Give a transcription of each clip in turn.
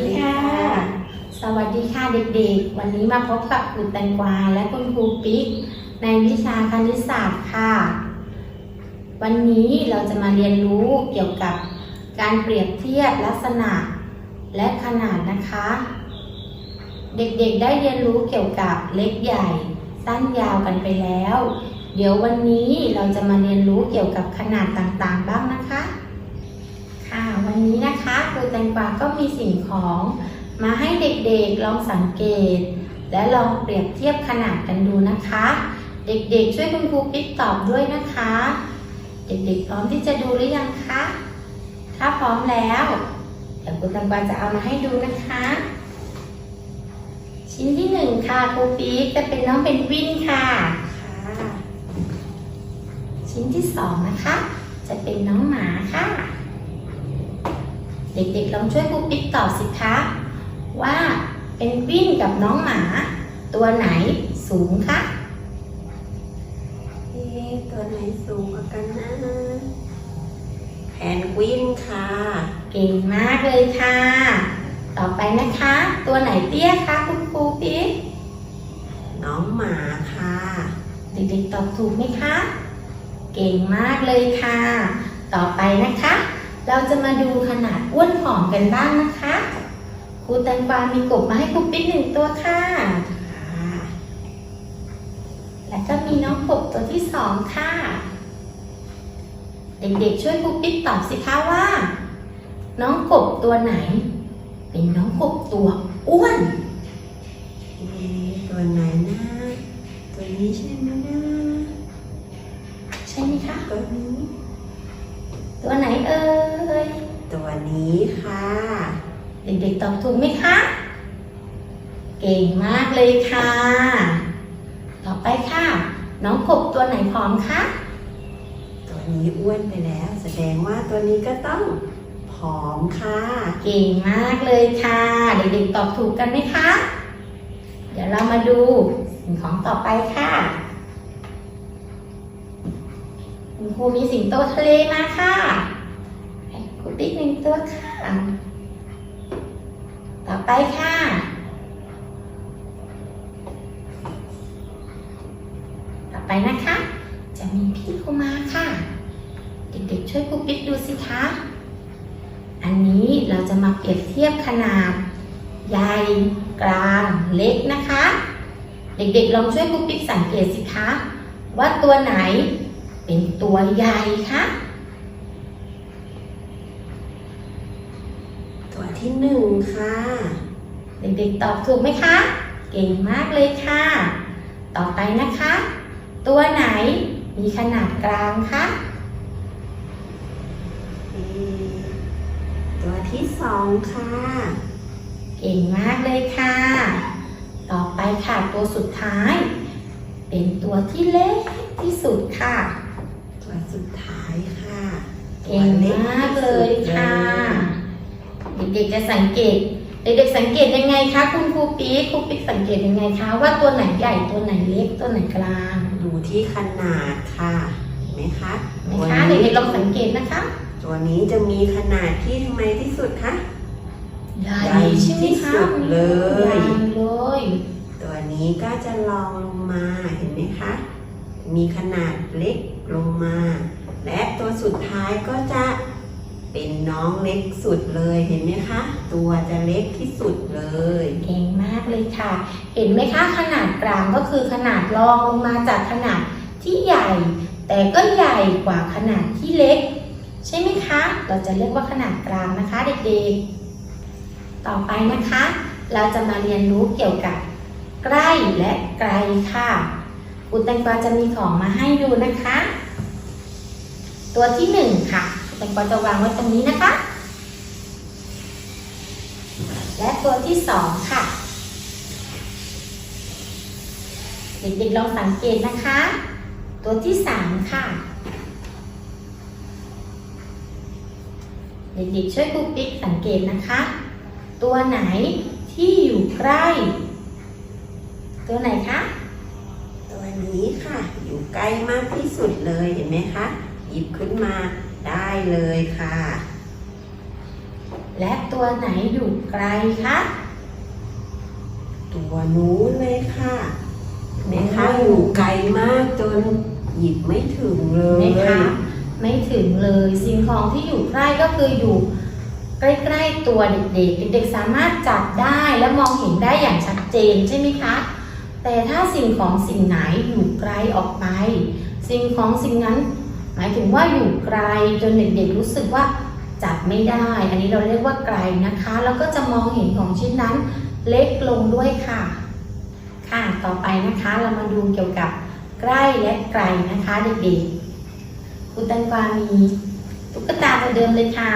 ดีค่ะ สวัสดีค่ะเด็กๆ วันนี้มาพบกับครูแตงกวาและคุณครูปิ๊กในวิชาคณิตศาสตร์ค่ะ วันนี้เราจะมาเรียนรู้เกี่ยวกับการเปรียบเทียบลักษณะและขนาดนะคะ เด็กๆได้เรียนรู้เกี่ยวกับเล็กใหญ่ สั้นยาวกันไปแล้ว เดี๋ยววันนี้เราจะมาเรียนรู้เกี่ยวกับขนาดต่างๆ บ้างนะคะ วันนี้นะคะครูแตงกวาก็มีสิ่งของมาให้เด็กๆลองสังเกต และลองเปรียบเทียบขนาดกันดูนะคะ เด็กๆ ช่วยคุณครูปิ๊กตอบด้วยนะคะ เด็กๆ พร้อมที่จะดูหรือยังคะ ถ้าพร้อมแล้วเดี๋ยวครูแตงกวาจะเอามาให้ดูนะคะ ชิ้นที่หนึ่งค่ะครูปิ๊กจะเป็นน้องเป็นวินค่ะชิ้นที่สองนะคะ จะเป็นน้องหมาค่ะ เด็กๆลองช่วยครูปิ๊กตอบสิคะว่าเป็นกวินกับน้องหมา ตัวไหนสูงคะเอ๊ะตัวไหนสูงกว่ากันนะแพนกวินค่ะ เก่งมากเลยค่ะ ต่อไปนะคะ ตัวไหนเตี้ยคะคุณครูปิ๊กน้องหมาค่ะ เด็กๆตอบถูกไหมคะ เก่งมากเลยค่ะ ต่อไปนะคะ เราจะมาดูขนาดอ้วนผอมกันบ้างนะคะครูแตงกวามีกบมาให้ครูปิ๊กหนึ่งตัวค่ะค่ะและก็มีน้องกบตัวที่สองค่ะ เด็กๆช่วยครูปิ๊กตอบสิคะว่า น้องกบตัวไหน เป็นน้องกบตัวอ้วนเอ๊ะตัวไหนนะตัวนี้ใช่ไหมนะใช่ไหมคะตัวนี้ ตัวไหนเอ่ย ตัวนี้ค่ะ เด็กๆตอบถูกไหมคะ เก่งมากเลยค่ะ ต่อไปค่ะ น้องกบตัวไหนพร้อมคะตัวนี้อ้วนไปแล้ว แสดงว่าตัวนี้ก็ต้องผอมค่ะ เก่งมากเลยค่ะ เด็กๆตอบถูกกันไหมคะ เดี๋ยวเรามาดูสิ่งของต่อไปค่ะคุณครูมีสิงโตทะเลมาค่ะ ให้ครูติ๊กหนึ่งตัวค่ะ ต่อไปค่ะต่อไปนะคะ จะมีพี่กุมาค่ะ เด็กๆช่วยครูปิ๊กดูสิคะ อันนี้เราจะมาเปรียบเทียบขนาด ใหญ่กลางเล็กนะคะ เด็กๆลองช่วยครูปิ๊กสังเกตสิคะ ว่าตัวไหนเป็นตัวใหญ่คะ ตัวที่ หนึ่งค่ะ เด็กๆตอบถูกไหมคะ เก่งมากเลยค่ะ ต่อไปนะคะ ตัวไหนมีขนาดกลางคะเอ๊ะตัวที่สองค่ะ เก่งมากเลยค่ะ ต่อไปค่ะตัวสุดท้าย เป็นตัวที่เล็กที่สุดค่ะ ตัวสุดท้ายค่ะ เก่งมากเลยค่ะ เด็กๆจะสังเกต เด็กๆสังเกตยังไงคะคุณครูปิ๊กครูปิ๊กสังเกตยังไงคะว่าตัวไหนใหญ่ตัวไหนเล็กตัวไหนกลางดูที่ขนาดค่ะเห็นไหมคะไหมตัวคะนี้เด็กๆลองสังเกตนะคะ ตัวนี้จะมีขนาดที่ทำไมที่สุดคะใหญ่ใหญ่ใช่ไหมที่คะสุดเลยใหญ่เลยตัวนี้ก็จะลองลงมาเห็นไหมคะ มีขนาดเล็กลงมา และตัวสุดท้ายก็จะ เป็นน้องเล็กสุดเลยเห็นไหมคะ ตัวจะเล็กที่สุดเลย เก่งมากเลยค่ะ เห็นไหมคะขนาดกลางก็คือขนาดรองลงมาจากขนาดที่ใหญ่ แต่ก็ใหญ่กว่าขนาดที่เล็ก ใช่ไหมคะ เราจะเรียกว่าขนาดกลางนะคะเด็กๆ ต่อไปนะคะ เราจะมาเรียนรู้เกี่ยวกับใกล้และไกลค่ะอุตแตงกวาจะมีของมาให้ดูนะคะ ตัวที่หนึ่งค่ะ แตงกวาจะวางไว้ตรงนี้นะคะ และตัวที่สองค่ะ เด็กๆลองสังเกตนะคะ ตัวที่สามค่ะ เด็กๆช่วยครูปิ๊กสังเกตนะคะ ตัวไหนที่อยู่ใกล้ ตัวไหนคะตัวนี้ค่ะ อยู่ใกล้มากที่สุดเลยเห็นไหมคะ หยิบขึ้นมา ได้เลยค่ะ และตัวไหนอยู่ไกลคะ ตัวนู้นเลยค่ะเห็นไหมคะอยู่ไกลมากจนหยิบไม่ถึงเลเห็นไหมยคะไม่ถึงเลยสิ่งของที่อยู่ใกล้ก็คืออยู่ใกล้ๆตัวเด็กๆ เด็กๆสามารถจับได้และมองเห็นได้อย่างชัดเจนใช่ไหมคะ แต่ถ้าสิ่งของสิ่งไหนอยู่ไกลออกไป สิ่งของสิ่งนั้น หมายถึงว่าอยู่ไกลจนเด็กๆรู้สึกว่าจับไม่ได้ อันนี้เราเรียกว่าไกลนะคะ แล้วก็จะมองเห็นของชิ้นนั้นเล็กลงด้วยค่ะ ค่ะต่อไปนะคะเรามาดูเกี่ยวกับใกล้และไกลนะคะเด็กๆคุณแตังกวามีตุ๊กตาตัวเดิมเลยค่ะ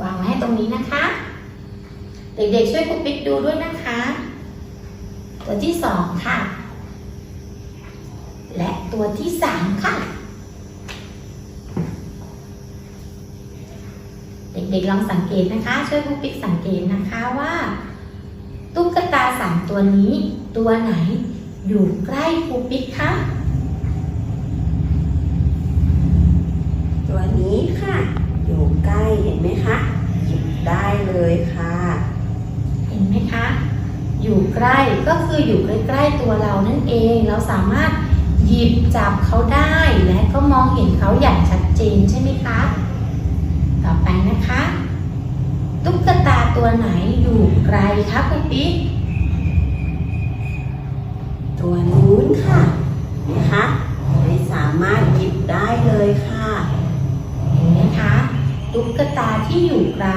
วางไว้ให้ตรงนี้นะคะ เด็กๆช่วยคุณปิ๊กดูด้วยนะคะ ตัวที่สองค่ะ และตัวที่สามค่ะ ด็กๆลองสังเกตนะคะ ช่วยคุณปิ๊กสังเกตนะคะว่า ตุ๊กตาสามตัวนี้ ตัวไหนอยู่ใกล้ครูปิ๊กคะตัวนี้ค่ะ อยู่ใกล้เห็นไหมคะหยิบได้เลยค่ะ เห็นไหมคะ อยู่ใกล้ก็คืออยู่ใกล้ๆตัวเรานั่นเองเราสามารถหยิบจับเขาได้และก็มองเห็นเขาอย่างชัดเจนใช่ไหมคะต่อไปนะ คะ ตุ๊กตาตัวไหนอยู่ไกลคะครูปิ๊กตัวนู้นค่ะนไหมคะไม่สามารถหยิบได้เลยค่ะเห็นไหมคะ ตุ๊กตาที่อยู่ไกล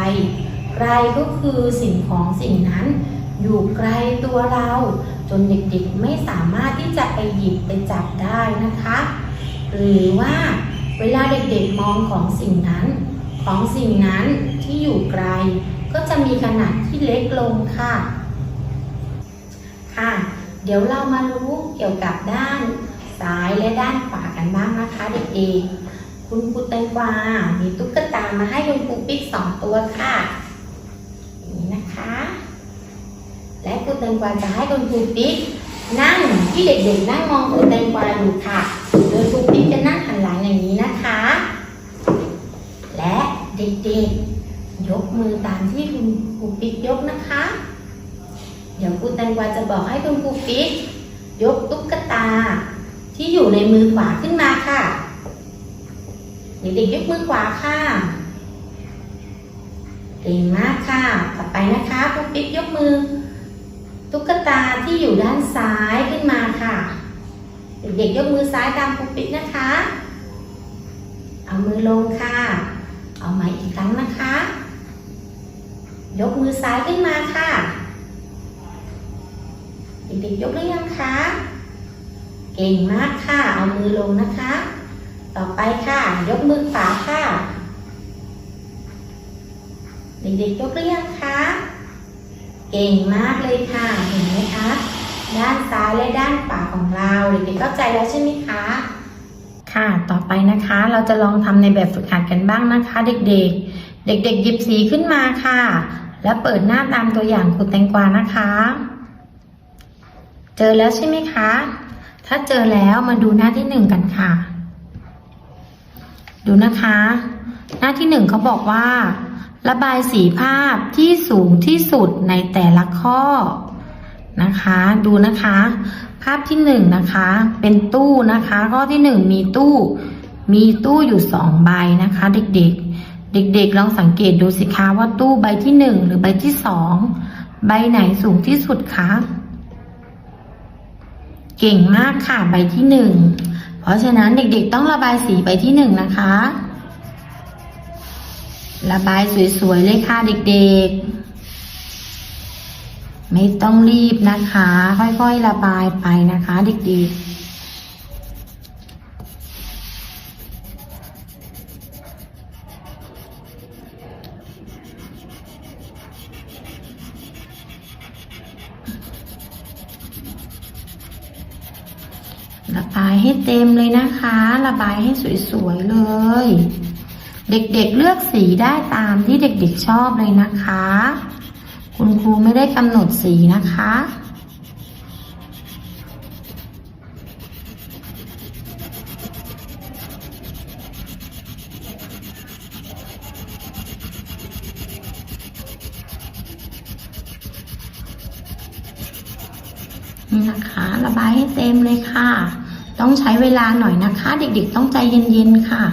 ไกลก็คือสิ่งของสิ่งนั้น อยู่ไกลตัวเรา จนเด็กๆไม่สามารถที่จะไปหยิบไปจับได้นะคะ หรือว่าเวลาเด็กๆมองของสิ่งนั้น ของสิ่งนั้นที่อยู่ไกล ก็จะมีขนาดที่เล็กลงค่ะ ค่ะ เดี๋ยวเรามารู้เกี่ยวกับด้านซ้ายและด้านขวากันบ้างนะคะเด็กๆ คุณครูแตงกวา มีตุ๊กตามาให้คุณครูปิ๊กสองตัวค่ะนี้นะคะ และครูแตงกวาจะให้คุณครูปิ๊กนั่งที่เด็กๆนั่งมองครูแตงกวาอยู่ค่ะ โดยครูปิ๊กจะนั่งหันหลังอย่างนี้นะคะ เด็กๆ ยกมือตามที่คุณครูปิ๊กยกนะคะ เดี๋ยวครูแตงกวาจะบอกให้คุณครูปิ๊กยกตุ๊กตา ที่อยู่ในมือขวาขึ้นมาค่ะ เด็กๆยกมือขวาค่ะเก่งมากค่ะ ต่อไปนะคะครูปิ๊กยกมือ ตุ๊กตาที่อยู่ด้านซ้ายขึ้นมาค่ะ เด็กๆยกมือซ้ายตามครูปิ๊กนะคะ เอามือลงค่ะ เอาใหม่อีกครั้งนะคะ ยกมือซ้ายขึ้นมาค่ะเด็กๆยกหรือยังคะ เก่งมากค่ะ เอามือลงนะคะ ต่อไปค่ะ ยกมือขวาค่ะ เด็กๆยกหรือยังคะ เก่งมากเลยค่ะ เห็นไหมคะ ด้านซ้ายและด้านขวาของเรา เด็กๆเข้าใจแล้วใช่ไหมคะ ค่ะ ต่อไปนะคะ เราจะลองทำในแบบฝึกหัดกันบ้างนะคะ เด็กๆ เด็ก ๆ หยิบสีขึ้นมาค่ะ แล้วเปิดหน้าตามตัวอย่างคุณแตงกวานะคะ เจอแล้วใช่ไหมคะ ถ้าเจอแล้วมาดูหน้าที่หนึ่งกันค่ะ ดูนะคะ หน้าที่หนึ่งเขาบอกว่า ระบายสีภาพที่สูงที่สุดในแต่ละข้อนะคะ ดูนะคะ ภาพที่หนึ่งนะคะ เป็นตู้นะคะ ข้อที่หนึ่งมีตู้ มีตู้อยู่สองใบนะคะ เด็กๆ เด็กๆ ลองสังเกตดูสิคะว่าตู้ใบที่หนึ่งหรือใบที่สองใบไหนสูงที่สุดคะ เก่งมากค่ะใบที่หนึ่งเพราะฉะนั้นเด็กๆ ต้องระบายสีใบที่หนึ่งนะคะ ระบายสวยๆเลยค่ะเด็กๆ ไม่ต้องรีบนะคะ ค่อยๆระบายไปนะคะ เด็กๆระบายให้เต็มเลยนะคะ ระบายให้สวยๆเลย เด็กๆเลือกสีได้ตามที่เด็กๆชอบเลยนะคะ คุณครูไม่ได้กำหนดสีนะคะ นี่นะคะ ระบายให้เต็มเลยค่ะ ต้องใช้เวลาหน่อยนะคะ เด็กๆต้องใจเย็นๆค่ะ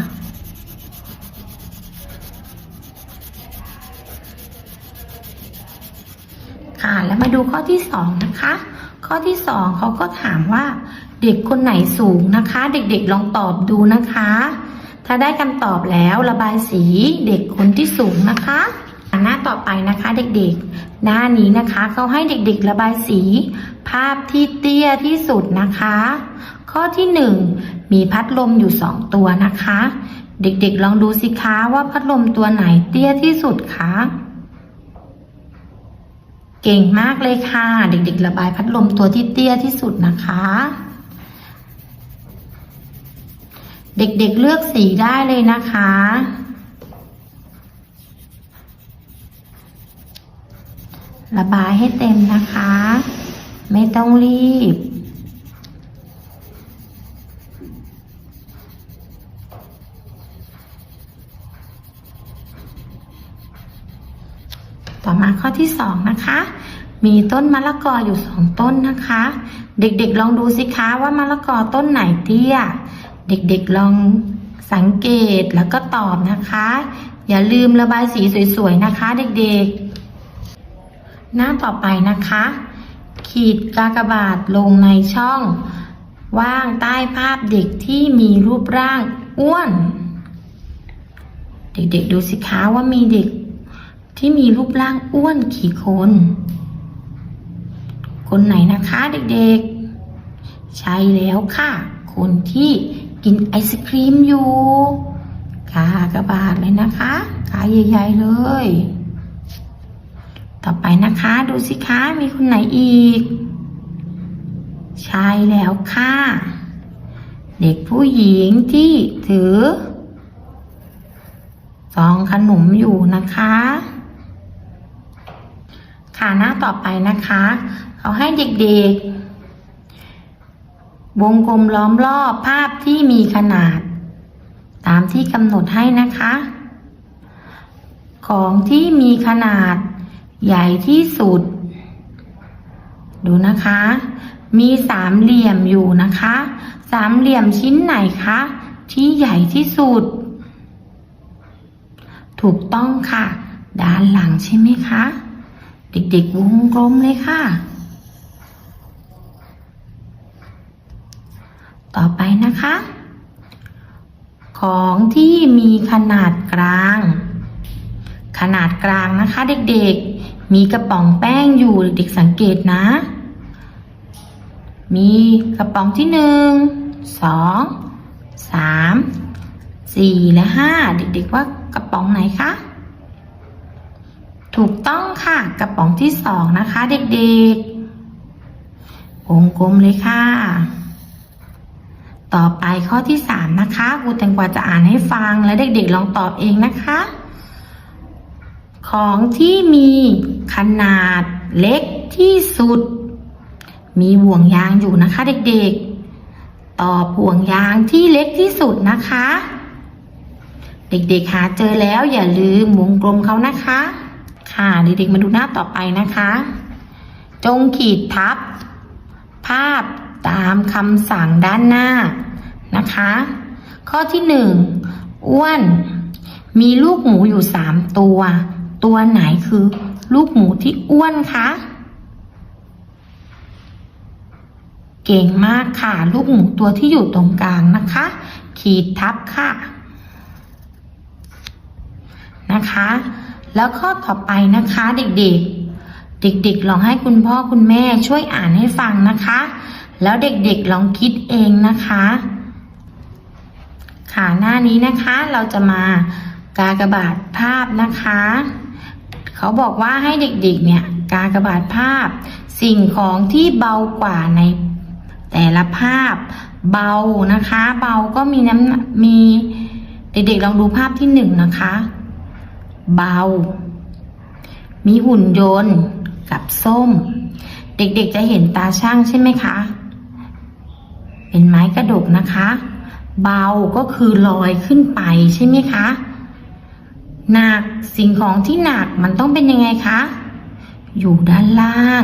ค่ะ แล้วมาดูข้อที่สองนะคะ ข้อที่สองเขาก็ถามว่า เด็กคนไหนสูงนะคะ เด็กๆลองตอบดูนะคะ ถ้าได้คำตอบแล้วระบายสีเด็กคนที่สูงนะคะหน้าต่อไปนะคะเด็กๆ หน้านี้นะคะเขาให้เด็กๆระบายสี ภาพที่เตี้ยที่สุดนะคะ ข้อที่หนึ่งมีพัดลมอยู่สองตัวนะคะ เด็กๆ ลองดูสิคะว่าพัดลมตัวไหนเตี้ยที่สุดคะ เก่งมากเลยค่ะ เด็กๆ ระบายพัดลมตัวที่เตี้ยที่สุดนะคะ เด็กๆเลือกสีได้เลยนะคะ ระบายให้เต็มนะคะ ไม่ต้องรีบ ต่อมา ข้อที่สองนะคะ มีต้นมะละกออยู่สองต้นนะคะ เด็กๆลองดูสิคะว่ามะละกอต้นไหนเตี้ย เด็กๆลองสังเกตแล้วก็ตอบนะคะ อย่าลืมระบายสีสวยๆนะคะ เด็กๆ หน้าต่อไปนะคะ ขีดกากบาทลงในช่อง ว่างใต้ภาพเด็กที่มีรูปร่างอ้วน เด็กๆดูสิคะว่ามีเด็ก ที่มีรูปร่างอ้วนกี่คน คนไหนนะคะเด็กๆ ใช่แล้วค่ะ คนที่กินไอศครีมอยู่กากระบาดเลยนะคะขาใหญ่ๆเลย ต่อไปนะคะดูสิคะมีคนไหนอีก ใช่แล้วค่ะ เด็กผู้หญิงที่ถือซองขนมอยู่นะคะ ค่ะหน้าต่อไปนะคะเขาให้เด็กๆ วงกลมล้อมรอบภาพที่มีขนาด ตามที่กำหนดให้นะคะ ของที่มีขนาดใหญ่ที่สุด ดูนะคะ มีสามเหลี่ยมอยู่นะคะ สามเหลี่ยมชิ้นไหนคะ ที่ใหญ่ที่สุด ถูกต้องค่ะ ด้านหลังใช่ไหมคะ เด็กๆวงกลมเลยค่ะ ต่อไปนะคะ ของที่มีขนาดกลาง ขนาดกลางนะคะเด็กๆ มีกระป๋องแป้งอยู่เด็กๆสังเกตนะ มีกระป๋องที่หนึ่งสองสามสี่และห้าเด็กๆว่ากระป๋องไหนคะ ถูกต้องค่ะ กระป๋องที่สองนะคะเด็กๆวงกลมเลยค่ะ ต่อไปข้อที่สามนะคะครูแตงกวาจะอ่านให้ฟังและเด็กๆลองตอบเองนะคะ ของที่มีขนาดเล็กที่สุด มีห่วงยางอยู่นะคะเด็กๆ ตอบห่วงยางที่เล็กที่สุดนะคะเด็กๆหาเจอแล้วอย่าลืมวงกลมเขานะคะ ค่ะเด็กๆมาดูหน้าต่อไปนะคะ จงขีดทับ ภาพตามคำสั่งด้านหน้านะคะ ข้อที่หนึ่งอ้วน มีลูกหมูอยู่สามตัว ตัวไหนคือลูกหมูที่อ้วนคะเก่งมากค่ะ ลูกหมูตัวที่อยู่ตรงกลางนะคะ ขีดทับค่ะ นะคะ แล้วข้อต่อไปนะคะเด็กๆ เด็กๆ ลองให้คุณพ่อคุณแม่ช่วยอ่านให้ฟังนะคะ แล้วเด็กๆลองคิดเองนะคะ ค่ะหน้านี้นะคะเราจะมากากบาทภาพนะคะ เขาบอกว่าให้เด็กๆ เนี่ยกากบาทภาพ สิ่งของที่เบากว่าในแต่ละภาพเบานะคะ เบาก็มีน้ำหนักมีเด็กๆลองดูภาพที่หนึ่งนะคะ เบา มีหุ่นยนต์กับส้ม เด็กๆจะเห็นตาช่างใช่ไหมคะ เป็นไม้กระดกนะคะ เบาก็คือลอยขึ้นไปใช่ไหมคะหนักสิ่งของที่หนักมันต้องเป็นยังไงคะ อยู่ด้านล่าง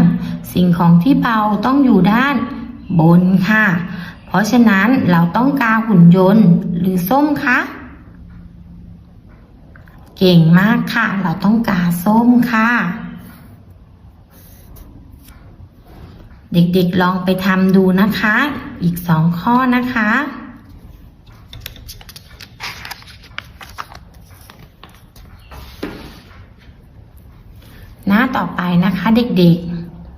สิ่งของที่เบาต้องอยู่ด้านบนค่ะ เพราะฉะนั้นเราต้องกาหุ่นยนต์หรือส้มคะ เก่งมากค่ะ เราต้องกาส้มค่ะ เด็กๆลองไปทำดูนะคะ อีกสองข้อนะคะ หน้าต่อไปนะคะเด็ก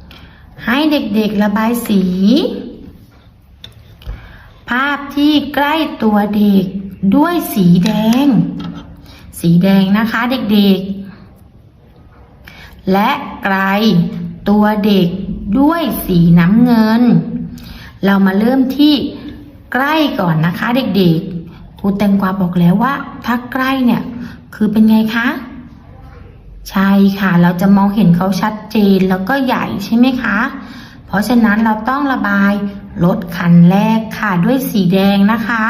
ๆ ให้เด็กๆระบายสี ภาพที่ใกล้ตัวเด็กด้วยสีแดง สีแดงนะคะเด็กๆ และไกลตัวเด็กด้วยสีน้ำเงิน เรามาเริ่มที่ใกล้ก่อนนะคะ เด็กๆครูแตงกวาบอกแล้วว่า ถ้าใกล้เนี่ยคือเป็นไงคะ ใช่ค่ะ เราจะมองเห็นเขาชัดเจนแล้วก็ใหญ่ใช่ไหมคะ เพราะฉะนั้นเราต้องระบายรถคันแรกค่ะด้วยสีแดงนะคะ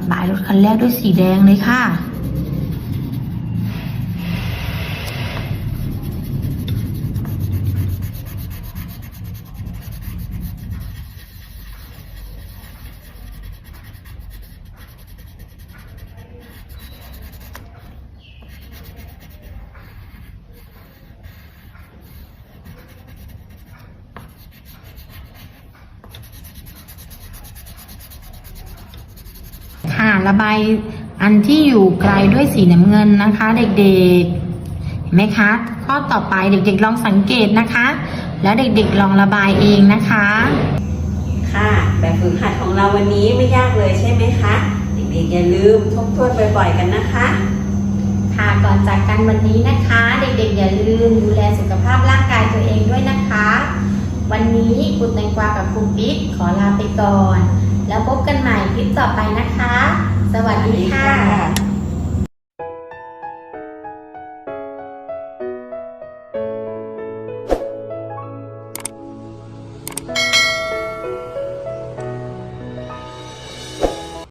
ระบายรถคันแรกด้วยสีแดงเลยค่ะค่ะ ระบายอันที่อยู่ไกลด้วยสีน้ำเงินนะคะ เด็กๆเห็นไหมคะ ข้อต่อไปเด็กๆลองสังเกตนะคะ แล้วเด็กๆลองระบายเองนะคะ ค่ะ แบบฝึกหัดของเราวันนี้ไม่ยากเลยใช่ไหมคะ เด็กๆอย่าลืมทบทวนบ่อย ๆ กันนะคะ ค่ะก่อนจากกันวันนี้นะคะ เด็กๆอย่าลืมดูแลสุขภาพร่างกายตัวเองด้วยนะคะ วันนี้คุณแตงกวากับคุณปิ๊กขอลาไปก่อน แล้วพบกันใหม่คลิปต่อไปนะคะ สวัสดีค่ะ